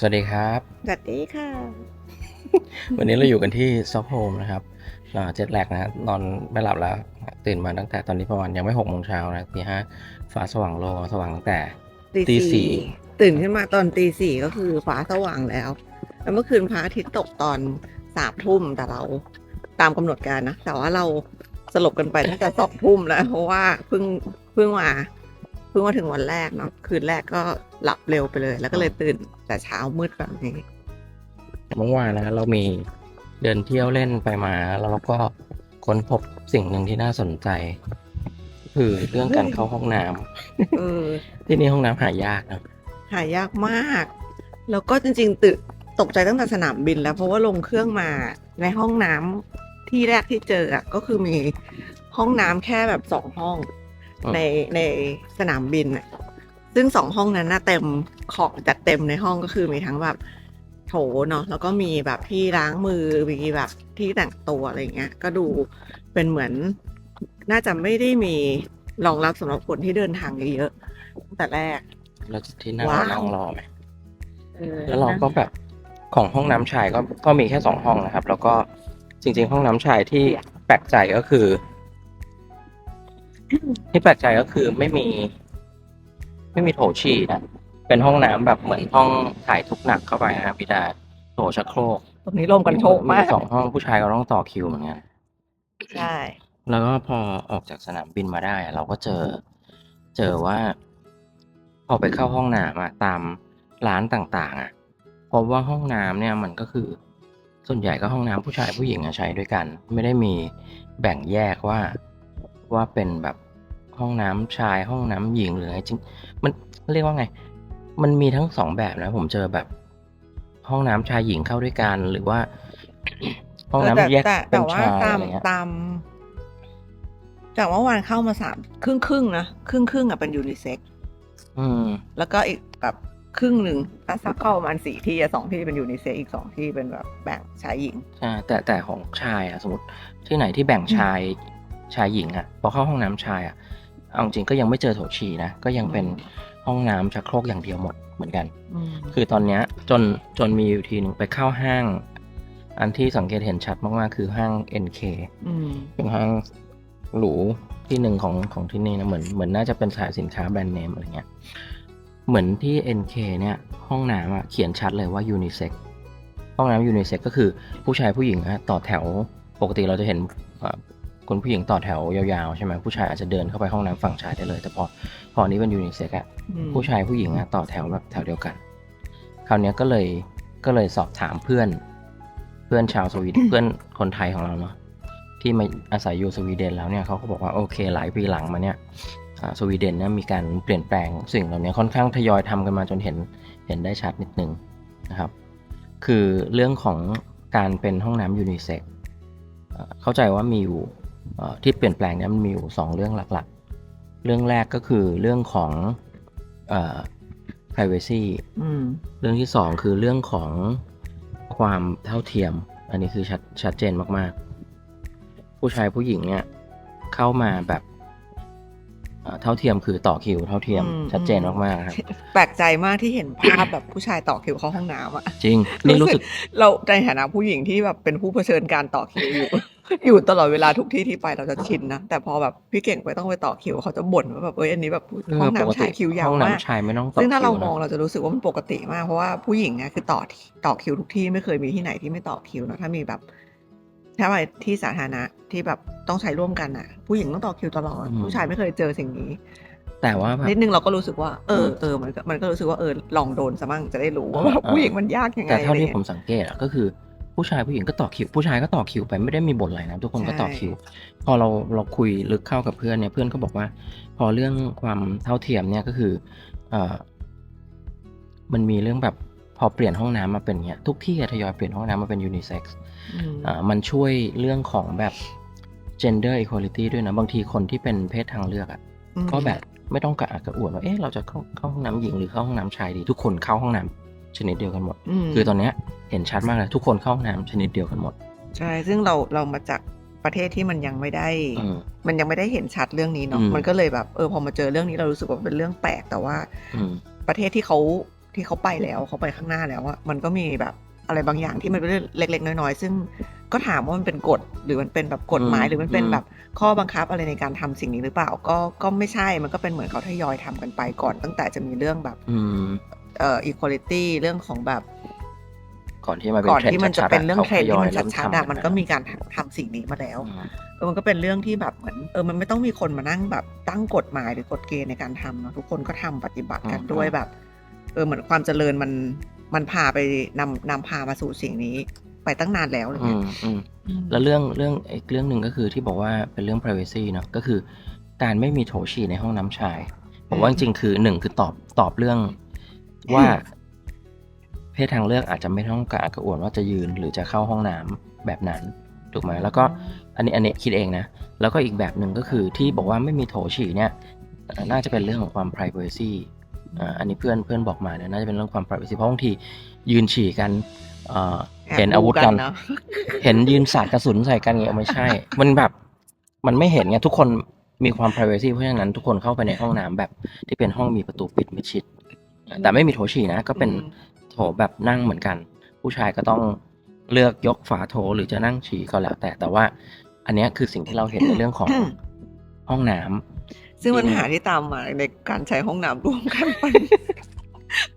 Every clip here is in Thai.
สวัสดีครับ สวัสดีค่ะ วันนี้เราอยู่กันที่ซอฟโฮมนะครับอ่าเจ็ดแลกนะฮะนอนไม่หลับแล้ว ตื่นมาตั้งแต่ตอนนี้ประมาณยังไม่หกโมงเช้านะตีห้าฟ้าสว่างโลกสว่างตั้งแต่ตีสี่ตื่นขึ้นมาตอนตีสี่ก็คือฟ้าสว่างแล้ว แล้วเมื่อคืนพระอาทิตย์ตกตอนสามทุ่มแต่เราตามกำหนดการนะ แต่ว่าเราสลบกันไปตั้งแต่สองทุ่มแล้ว เพราะว่าเพิ่งเพิ่งมา เพิ่งมาถึงวันแรกเนาะคืนแรกก็หลับเร็วไปเลย แล้วก็เลยตื่นแต่เช้ามืดแบบนี้เมื่อวานนะฮะเรามีเดินเที่ยวเล่นไปมาแล้วเราก็ค้นพบสิ่งหนึ่งที่น่าสนใจ คือเรื่องการเข้าห้องน้ำเออที่นี่ห้องน้ำหายากนะหายากมาก แล้วก็จริง ๆ ตื่นตกใจตั้งแต่สนามบินแล้วเพราะว่าลงเครื่องมาในห้องน้ำที่แรกที่เจออะก็คือมีห้องน้ำแค่แบบสองห้อง ในในสนามบินอะซึ่งสองห้องนั้นน่ะเต็มของจัดเต็มในห้องก็คือมีทั้งแบบโถเนาะแล้วก็มีแบบที่ล้างมือมีแบบที่แต่งตัวอะไรเงี้ย ก็ดูเป็นเหมือน น่าจะไม่ได้มีรองรับสำหรับคนที่เดินทางเยอะๆตั้งแต่แรกเราจะที่นั่งว้าวนั่งรอไหมเออแล้วเราก็แบบของห้องน้ำชายก็ก็มีแค่สองห้องนะครับ แล้วก็จริง ๆ ห้องน้ำชายที่แปลกใจก็คือ ที่แปลกใจก็คือไม่มี ไม่มีโถฉี่นะเป็นห้องน้ำแบบเหมือนห้องถ่ายทุกหนักเข้าไปนะครับพี่ดาโถชักโครกตรงนี้ลมกันโชกมากสองห้องผู้ชายก็ต้องต่อคิวเหมือนกันใช่แล้วก็พอออกจากสนามบินมาได้อะเราก็เจอ เจอว่า พอไปเข้าห้องน้ำอะตามร้านต่าง ๆอะพบว่าห้องน้ำเนี่ยมันก็คือ ส่วนใหญ่ก็ห้องน้ำผู้ชายผู้หญิงอะใช้ด้วยกัน ไม่ได้มีแบ่งแยกว่าว่าเป็นแบบ ห้องน้ำชายห้องน้ำหญิงหรือไงจริง มันเรียกว่าไง มันมีทั้งสองแบบนะ ผมเจอแบบ ห้องน้ำชายหญิงเข้าด้วยกันหรือว่า ห้องน้ำแยกแต่เป็แต่นว่าชายตาอะมไรเงี้ยตามจากเมื่อวานเข้ามาสามครึ่งครึ่งๆนะครึ่งครึ่งๆอะเป็นยูนิเซ็กอืมแล้วก็อีกแบบครึ่งหนึ่งถ้าสักเข้าประมาณสี่ที่อะสองที่เป็นยูนิเซ็กอีกสองที่เป็นแบบแบ่งชายหญิงใช่แต่แต่ของชายอะสมมติที่ไหนที่แบ่งชายชายหญิงอะพอเข้าห้องน้ำชายอะ เอาจริงก็ยังไม่เจอโถฉี่นะ ก็ยังเป็นอืมห้องน้ำชักโครกอย่างเดียวหมดเหมือนกันอืมคือตอนเนี้ยจนจนมีอยู่ทีหนึ่งไปเข้าห้าง อันที่สังเกตเห็นชัดมากๆ คือห้าง NK อืมเป็นห้างหรูที่หนึ่งของของที่นี่นะเหมือนเหมือนน่าจะเป็นสายสินค้าแบรนด์เนมอะไรเงี้ย เหมือนที่ NK เนี่ยห้องน้ำอะเขียนชัดเลยว่ายูนิเซ็กห้องน้ำยูนิเซ็กก็คือผู้ชายผู้หญิงอะต่อแถวปกติเราจะเห็นเอ่อ คนผู้หญิงต่อแถวยาวๆใช่ไหมผู้ชายอาจจะเดินเข้าไปห้องน้ำฝั่งชายได้เลย แต่พอพออันนี้เป็นยูนิเซ็กอะอืมผู้ชายผู้หญิงอะต่อแถวแบบแถวเดียวกัน คราวเนี้ยก็เลยก็เลยสอบถามเพื่อน เพื่อนชาวสวีเดนเพื่อนคนไทยของเราเนาะที่มาอาศัยอยู่สวีเดนแล้วเนี่ยเขาก็บอกว่าโอเค หลายปีหลังมาเนี่ยอ่าสวีเดนเนี่ยมีการเปลี่ยนแปลงสิ่งเหล่านี้ค่อนข้างทยอยทำกันมาจนเห็นเห็นได้ชัดนิดนึงนะครับ คือเรื่องของการเป็นห้องน้ำยูนิเซ็กเอ่อเข้าใจว่ามีอยู่เอ่อ ที่เปลี่ยนแปลงเนี่ยมันมีอยู่สองเรื่องหลักๆ เรื่องแรกก็คือเรื่องของเอ่อ privacy อืมเรื่องที่สองคือเรื่องของความเท่าเทียม อันนี้คือชัดชัดเจนมากๆ ผู้ชายผู้หญิงเนี่ยเข้ามาแบบเอ่อเท่าเทียมคือต่อคิวเท่าเทียมอืมชัดเจนมากๆครับแปลกใจมากที่เห็นภาพแบบผู้ชายต่อคิวเข้าห้องน้ำอะจริงนี่รู้สึกเราในฐานะผู้หญิงที่แบบเป็นผู้เผชิญการต่อคิวอยู่ อยู่ตลอดเวลาทุกที่ที่ไปเราจะชินนะ แต่พอแบบพี่เก่งไปต้องไปต่อคิวเขาจะบ่นว่าแบบเอ้ยอันนี้แบบเออห้องปกน้ำติชายคิวยาวห้องมากน้ำชายไม่ต้องต่อซึ่งถ้าเราคิวนะมองเราจะรู้สึกว่ามันปกติมากเพราะว่าผู้หญิงเนี่ยคือต่อต่อคิวทุกที่ไม่เคยมีที่ไหนที่ไม่ต่อคิวนะถ้ามีแบบถ้าไปที่สาธารณะที่แบบต้องใช้ร่วมกันอะ ผู้หญิงต้องต่อคิวตลอด ผู้ชายไม่เคยเจอสิ่งนี้ แต่ว่าแบบนิดนึงเราก็รู้สึกว่าเออเออมันก็มันก็รู้สึกว่าเออลองโดนซะมั่งจะได้รู้ว่าแบบเออผู้หญิงมันยากยังไงแต่เท่าที่อะไรผมงี้ยสังเกตอะก็คือ ผู้ชายผู้หญิงก็ต่อคิว ผู้ชายก็ต่อคิวไปไม่ได้มีบทอะไรนะทุกคนก็ต่อใช่คิว พอเราเราคุยลึกเข้ากับเพื่อนเนี่ยเพื่อนก็บอกว่า พอเรื่องความเท่าเทียมเนี่ยก็คือเอ่อมันมีเรื่องแบบพอเปลี่ยนห้องน้ำมาเป็นเงี้ยทุกที่อะทยอยเปลี่ยนห้องน้ำมาเป็นยูนิเซ็กซ์อืมอ่ามันช่วยเรื่องของแบบ gender equality ด้วยนะ บางทีคนที่เป็นเพศทางเลือกอะอืมก็แบบไม่ต้องกระอักกระอ่วนว่าเอ๊ะเราจะเข้าเข้าห้องน้ำหญิงหรือเข้าห้องน้ำชายดี ทุกคนเข้าห้องน้ำ ชนิดเดียวกันหมดมคือตอนเนี้ยเห็นชัดมากเลยทุกคนเข้าห้องน้ำชนิดเดียวกันหมดใช่ซึ่งเราเรามาจากประเทศที่มันยังไม่ได้อืมมันยังไม่ได้เห็นชัดเรื่องนี้เนาะอืม มันก็เลยแบบเออพอมาเจอเรื่องนี้เรารู้สึกว่าเป็นเรื่องแปลกแต่ว่า อืม ประเทศที่เขาที่เขาไปแล้วเขาไปข้างหน้าแล้วอะมันก็มีแบบอะไรบางอย่างที่มันเป็นเรื่องเล็ก ๆ น้อยๆซึ่งก็ถามว่ามันเป็นกฎหรือมันเป็นแบบกฎหมายอืมหรือมันเป็นอืม แบบข้อบังคับอะไรในการทำสิ่งนี้หรือเปล่า ก็ก็ไม่ใช่มันก็เป็นเหมือนเขาทยอยทำกันไปก่อน ตั้งแต่จะมีเรื่องแบบอืม เอ่อ equality เรื่องของแบบก่อนที่มาเป็นก่อนเทรนที่ด์มันจะชัดๆเป็นเรื่องขาเทรนด์ที่มันทยอยเริ่ชัดๆทำอะมันก็ะมีการทำสิ่งนี้มาแล้วอืมเออมันก็เป็นเรื่องที่แบบเหมือนเออมันไม่ต้องมีคนมานั่งแบบตั้งกฎหมายหรือกฎเกณฑ์ในการทำเนอะทุกคนก็ทำปฏิบัติกันอืมด้วยแบบ เออเหมือนความเจริญมันมันพาไปนำนำพามาสู่สิ่งนี้ ไปตั้งนานแล้วอะไรอืเงี้ยมอืมอืมแล้วเรื่องเรื่องอีกเรื่องหนึ่งก็คือที่บอกว่าเป็นเรื่อง privacy เนอะก็คือ การไม่มีโถฉี่ในห้องน้ำชายผมว่าจริงๆคือหนึ่งคือตอบตอบเรื่อง ว่า เพศทางเลือกอาจจะไม่ต้องการกระอ่วนว่าจะยืนหรือจะเข้าห้องน้ำแบบนั้นถูกไหมแล้วก็อันนี้อันนี้คิดเองนะ แล้วก็อีกแบบหนึ่งก็คือที่บอกว่าไม่มีโถฉี่เนี่ยเอ่อน่าจะเป็นเรื่องของความ privacy อ่าอันนี้เพื่อนเพื่อนบอกมาเนี่ยน่าจะเป็นเรื่องความ privacy เพราะบางทียืนฉี่กันเอ่อแอบเห็นอาวุธกันดูกันนะเห็นยืนสาดกระสุนใส่กันเงี้ยไม่ใช่ มันแบบมันไม่เห็นไงทุกคนมีความ privacy เพราะฉะนั้นทุกคนเข้าไปในห้องน้ำแบบที่เป็นห้องมีประตูปิดมิดชิด แต่ไม่มีโถฉี่นะก็เป็นอืมโถแบบนั่งเหมือนกัน ผู้ชายก็ต้องเลือกยกฝาโถหรือจะนั่งฉี่ก็แล้ว แต่แต่ว่า อันเนี้ยคือสิ่งที่เราเห็นในเรื่องของห้องน้ำซึ่งปัญหาที่ตามมาในการใช้ห้องน้ำร่วมกันมัน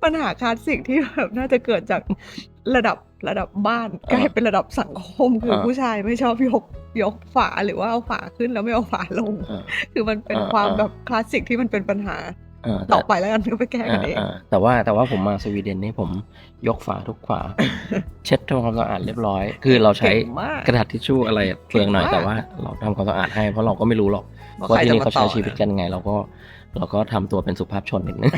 ปัญหาคลาสสิกที่แบบน่าจะเกิดจากระดับระดับบ้านกลายเป็นระดับสังคมคือเออผู้ชายไม่ชอบยกยกฝาหรือว่าเอาฝาขึ้นแล้วไม่เอาฝาลงเออคือมันเป็นเออความเออแบบคลาสสิกที่มันเป็นปัญหาเออ ต่แต่อไปแล้วกันก็ไปแก้กันเองเออเออแต่ว่าแต่ว่าผมมาสวีเดนนี่ผมยกฝาทุกฝา เช็ดทำความสะอาดเรียบร้อย คือเราใช้เก่งมากกระดาษทิชชู่อะไรเปลืองหน่อยเก่งมากแต่ว่า เราทำความสะอาดให้เพราะเราก็ไม่รู้หรอกว่าว่าใครที่จะนี่มาเขาใช้ต่อชีวิตกันไง เราก็เราก็ทำตัวเป็นสุภาพชนนิดนึง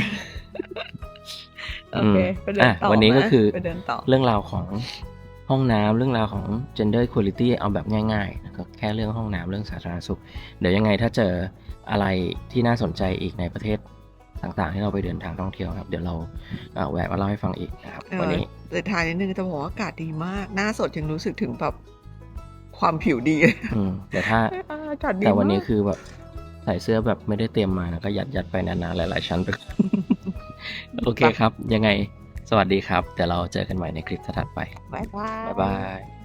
โอเคไปเดินอะต่อวันนี้ก็ไหมคือไปเดินต่อเรื่องราวของห้องน้ำเรื่องราวของ gender equality เอาแบบง่ายๆนะครับแค่เรื่องห้องน้ำเรื่องสาธารณสุข เดี๋ยวยังไงถ้าเจออะไรที่น่าสนใจอีกในประเทศ ต่างๆที่เราไปเดินทางท่องเที่ยวครับ เดี๋ยวเราเอ่อแวะมาเล่าให้ฟังอีกนะครับเออวันนี้แต่ทายนิดนึงจะบอกว่าอากาศดีมาก หน้าสดยังรู้สึกถึงแบบความผิวดีอืมแต่ถ้าอากาศดีแต่วันนี้มากคือแบบใส่เสื้อแบบไม่ได้เตรียมมานะก็ยัดยัดๆไปนานๆหลาย ๆ ชั้นไปโอเคครับ ยังไงสวัสดีครับเดี๋ยวเราเจอกันใหม่ในคลิปถัดๆไป บ๊ายบายบ๊ายบาย